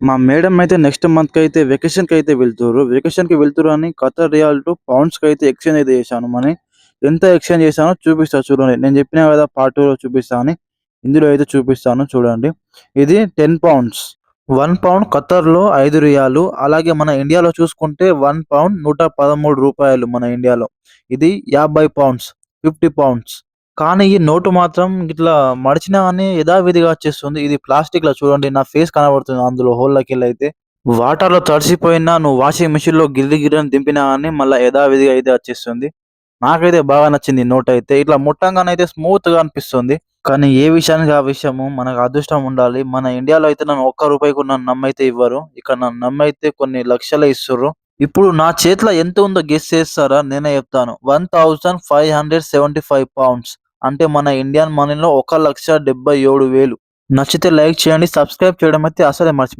మా మేడం అయితే నెక్స్ట్ మంత్కి అయితే వెకేషన్కి అయితే వెళ్తుర్రు. వెకేషన్కి వెళ్తుర్రు అని ఖతర్ రియాల్ టు పౌండ్స్కి అయితే ఎక్స్చేంజ్ అయితే చేశాను. మనీ ఎంత ఎక్స్చేంజ్ చేశానో చూపిస్తాను చూడండి. నేను చెప్పిన కదా పార్ట్ టూలో లో ఇందులో అయితే చూపిస్తాను చూడండి. ఇది టెన్ పౌండ్స్ వన్ పౌండ్ ఖతర్లో ఐదు రియాలు. అలాగే మన ఇండియాలో చూసుకుంటే వన్ పౌండ్ నూట పదమూడు రూపాయలు మన ఇండియాలో ఇది యాభై పౌండ్స్ ఫిఫ్టీ పౌండ్స్ కానీ ఈ నోటు మాత్రం ఇట్లా మడిచినా కానీ యథావిధిగా వచ్చేస్తుంది ఇది ప్లాస్టిక్లో చూడండి నా ఫేస్ కనబడుతుంది అందులో హోల్లోకి వెళ్ళి అయితే. వాటర్లో తడిసిపోయినా నువ్వు వాషింగ్ మిషన్లో గిర్రి గిర్రని దింపినా కానీ మళ్ళీ యథావిధిగా అయితే వచ్చేస్తుంది నాకైతే బాగా నచ్చింది నోట్ అయితే. ఇట్లా ముట్టంగానైతే స్మూత్గా అనిపిస్తుంది. కానీ ఏ విషయానికి ఆ విషయము? మనకు అదృష్టం ఉండాలి. మన ఇండియాలో అయితే నన్ను ఒక్క రూపాయికి నన్ను నమ్మైతే ఇవ్వరు. ఇక్కడ నన్ను నమ్మైతే కొన్ని లక్షలే ఇస్తుర్రు. ఇప్పుడు నా చేతిలో ఎంత ఉందో గెస్ చేస్తారా? నేనే చెప్తాను. One thousand five hundred seventy five pounds. అంటే మన ఇండియన్ మనీలో ఒక లక్ష డెబ్బై ఏడు వేలు. నచ్చితే లైక్ చేయండి సబ్స్క్రైబ్ చేయడం అయితే అసలే మర్చి